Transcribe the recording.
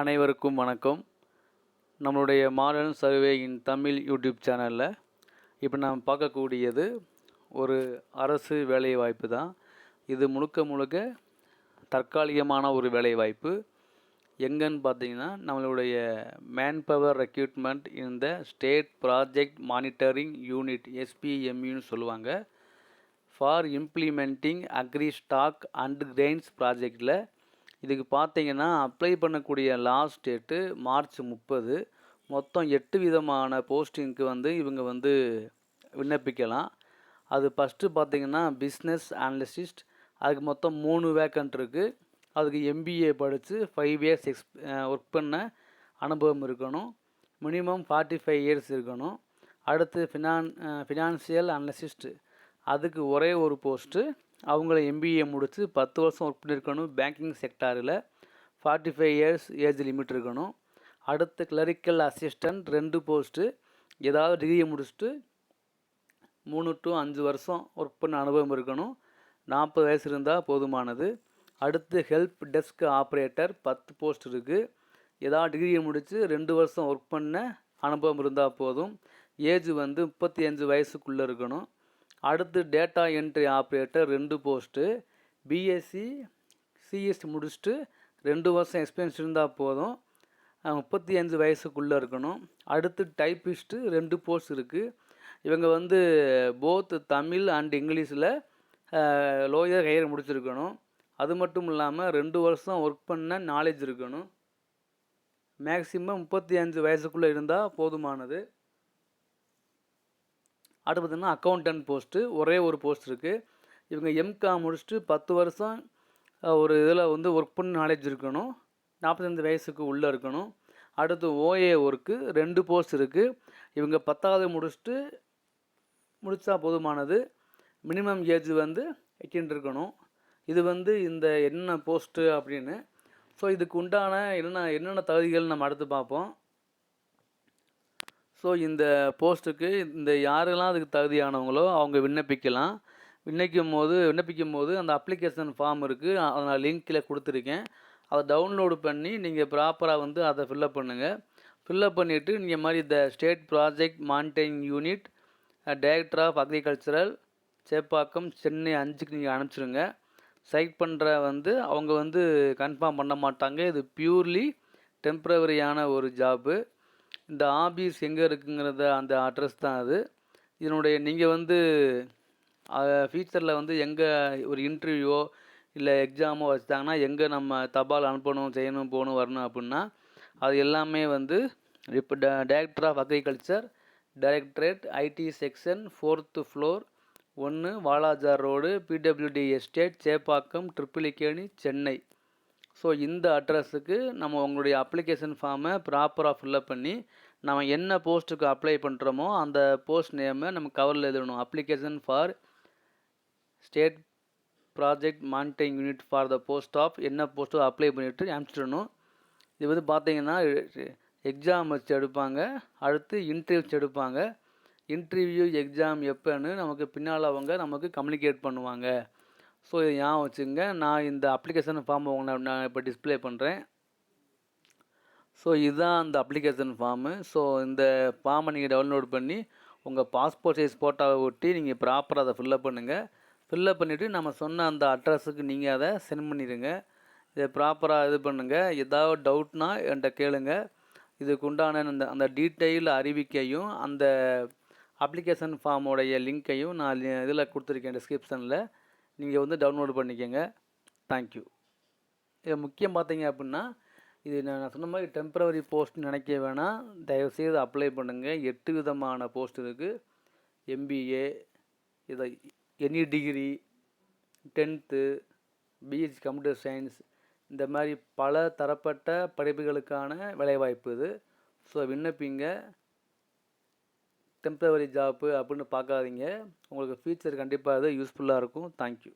அனைவருக்கும் வணக்கம். நம்மளுடைய modern survey in Tamil YouTube சேனலில் இப்போ நாம் பார்க்கக்கூடியது ஒரு அரசு வேலைவாய்ப்பு தான். இது முழுக்க முழுக்க தற்காலிகமான ஒரு வேலைவாய்ப்பு. எங்கன்னு பார்த்தீங்கன்னா நம்மளுடைய மேன் பவர் ரெக்ரூட்மெண்ட் இந்த ஸ்டேட் ப்ராஜெக்ட் மானிட்டரிங் யூனிட் எஸ்பிஎம்யூன்னு சொல்லுவாங்க. For implementing agri stock and grains ப்ராஜெக்டில் இதுக்கு பார்த்தீங்கன்னா அப்ளை பண்ணக்கூடிய லாஸ்ட் டேட்டு மார்ச் முப்பது. மொத்தம் எட்டு விதமான போஸ்டிங்க்கு வந்து இவங்க வந்து விண்ணப்பிக்கலாம். அது ஃபஸ்ட்டு பார்த்திங்கன்னா பிஸ்னஸ் அனலிஸ்ட் அதுக்கு மொத்தம் மூணு வேக்கண்ட் இருக்குது அதுக்கு எம்பிஏ படித்து ஃபைவ் இயர்ஸ் எக்ஸ் ஒர்க் பண்ண அனுபவம் இருக்கணும். மினிமம் ஃபார்ட்டி ஃபைவ் இயர்ஸ் இருக்கணும். அடுத்து ஃபினான் ஃபினான்சியல் அனலிசிஸ்ட் அதுக்கு ஒரே ஒரு போஸ்ட்டு அவங்கள எம்பிஏ முடித்து பத்து வருஷம் ஒர்க் பண்ணியிருக்கணும். பேங்கிங் செக்டாரில் forty five years age limit இருக்கணும். அடுத்து கிளரிக்கல் அசிஸ்டண்ட் ரெண்டு போஸ்ட்டு ஏதாவது டிகிரியை முடிச்சுட்டு மூணு டு அஞ்சு வருஷம் ஒர்க் பண்ண அனுபவம் இருக்கணும். நாற்பது வயசு இருந்தால் போதுமானது. அடுத்து ஹெல்ப் டெஸ்க் ஆப்ரேட்டர் பத்து போஸ்ட் இருக்குது ஏதாவது டிகிரியை முடித்து ரெண்டு வருஷம் ஒர்க் பண்ண அனுபவம் இருந்தால் போதும். ஏஜ் வந்து முப்பத்தி அஞ்சு வயசுக்குள்ளே இருக்கணும். அடுத்து டேட்டா என்ட்ரி ஆப்ரேட்டர் ரெண்டு போஸ்ட்டு பிஎஸ்சி சிஎஸ்டி முடிச்சுட்டு ரெண்டு வருஷம் எக்ஸ்பீரியன்ஸ் இருந்தால் போதும். முப்பத்தி அஞ்சு வயசுக்குள்ளே இருக்கணும். அடுத்து டைப்பிஸ்ட்டு ரெண்டு போஸ்ட் இருக்குது இவங்க வந்து போத் தமிழ் அண்ட் இங்கிலீஷில் லோயர் ஹையர் முடிச்சிருக்கணும். அது மட்டும் இல்லாமல் ரெண்டு வருஷம் ஒர்க் பண்ண நாலேஜ் இருக்கணும். மேக்சிமம் முப்பத்தி அஞ்சு வயசுக்குள்ளே இருந்தால் போதுமானது. அடுத்து பார்த்தீங்கன்னா அக்கௌண்டன்ட் போஸ்ட்டு ஒரே ஒரு போஸ்ட் இருக்குது இவங்க எம்காம் முடிச்சுட்டு பத்து வருஷம் ஒரு இதில் வந்து ஒர்க் பண்ண நாலேஜ் இருக்கணும். நாற்பத்தஞ்சு வயசுக்கு உள்ளே இருக்கணும். அடுத்து ஓஏ ஒர்க்கு ரெண்டு போஸ்ட் இருக்குது இவங்க பத்தாவது முடிச்சுட்டு முடித்தா போதுமானது. மினிமம் ஏஜ் வந்து எயிட்டீன் இருக்கணும். இது வந்து இந்த என்ன போஸ்ட்டு அப்படின்னு. ஸோ இதுக்கு உண்டான என்னென்ன என்னென்ன தகுதிகள் நம்ம அடுத்து பார்ப்போம். ஸோ இந்த போஸ்ட்டுக்கு இந்த யாரெல்லாம் அதுக்கு தகுதியானவங்களோ அவங்க விண்ணப்பிக்கலாம். விண்ணப்பிக்கும் போது விண்ணப்பிக்கும் போது அந்த அப்ளிகேஷன் ஃபார்ம் இருக்குது அதை நான் லிங்க்கில் கொடுத்துருக்கேன். அதை டவுன்லோடு பண்ணி நீங்கள் ப்ராப்பராக வந்து அதை ஃபில்லப் பண்ணுங்கள் ஃபில்லப் பண்ணிவிட்டு நீங்கள் மாதிரி இந்த state project monitoring unit director of agricultural Chepauk Chennai அஞ்சுக்கு நீங்கள் அனுப்பிச்சிடுங்க சைட் பண்ணுற வந்து அவங்க வந்து கன்ஃபார்ம் பண்ண மாட்டாங்க. இது பியூர்லி டெம்ப்ரவரியான ஒரு ஜாப்பு இந்த ஆபீஸ் எங்கே இருக்குங்கிறத அந்த அட்ரஸ் தான் அது. இதனுடைய நீங்கள் வந்து ஃபியூச்சரில் வந்து எங்கே ஒரு இன்டர்வியூவோ இல்லை எக்ஸாமோ வச்சுட்டாங்கன்னா எங்கே நம்ம தபால் அனுப்பணும் செய்யணும் போகணும் வரணும் அப்படின்னா அது எல்லாமே வந்து இப்போ the director of agriculture directorate IT section fourth floor ஒன்று Walajah road PWD estate Chepauk Triplicane e Chennai. So இந்த அட்ரஸுக்கு நம்ம உங்களுடைய அப்ளிகேஷன் ஃபார்மை ப்ராப்பராக ஃபில்லப் பண்ணி நம்ம என்ன போஸ்ட்டுக்கு அப்ளை பண்ணுறோமோ அந்த போஸ்ட் நேமை நம்ம கவரில் எழுதணும். Application for state project monitoring unit for the post of என்ன போஸ்ட்டோ அப்ளை பண்ணிவிட்டு அனுப்பிச்சிடணும். இது வந்து பார்த்தீங்கன்னா எக்ஸாம் வச்சு எடுப்பாங்க. அடுத்து இன்டர்வியூ வச்சு எடுப்பாங்க. இன்டர்வியூ எக்ஸாம் எப்போன்னு நமக்கு பின்னால் அவங்க நமக்கு கம்யூனிகேட் பண்ணுவாங்க. ஸோ இதை ஞாபகம் வச்சுங்க. நான் இந்த அப்ளிகேஷன் ஃபார்ம் உங்களை நான் இப்போ டிஸ்பிளே பண்ணுறேன் ஸோ இதுதான் அந்த அப்ளிகேஷன் ஃபார்மு ஸோ இந்த ஃபார்மை நீங்கள் டவுன்லோட் பண்ணி உங்கள் பாஸ்போர்ட் சைஸ் ஃபோட்டோவை ஒட்டி நீங்கள் ப்ராப்பராக அதை ஃபில்லப் பண்ணுங்கள் ஃபில்லப் பண்ணிவிட்டு நம்ம சொன்ன அந்த அட்ரஸுக்கு நீங்கள் அதை சென்ட் பண்ணிடுங்க. இதை ப்ராப்பராக இது பண்ணுங்கள் ஏதாவது டவுட்னா என்கிட்ட கேளுங்க. இதுக்கு உண்டான அந்த அந்த டீட்டெயில் அறிவிக்கையும் அந்த அப்ளிகேஷன் ஃபார்மோடைய லிங்க்கையும் நான் இதில் கொடுத்துருக்கேன் டிஸ்கிரிப்ஷனில் நீங்கள் வந்து டவுன்லோடு பண்ணிக்கோங்க. தேங்க்யூ இது முக்கியம் பார்த்தீங்க அப்படின்னா இது நான் சொன்ன மாதிரி டெம்பரவரி போஸ்ட் நினைக்க வேணாம். தயவுசெய்து அப்ளை பண்ணுங்கள் எட்டு விதமான போஸ்ட் இருக்குது எம்பிஏ இதை any degree tenth BSc computer science இந்த மாதிரி பல தரப்பட்ட படிப்புகளுக்கான வேலைவாய்ப்பு இது. ஸோ விண்ணப்பிங்க. டெம்பரவரி ஜாப்பு அப்படின்னு பார்க்காதீங்க உங்களுக்கு ஃபியூச்சர் கண்டிப்பாக அது யூஸ்ஃபுல்லாக இருக்கும். தேங்க்யூ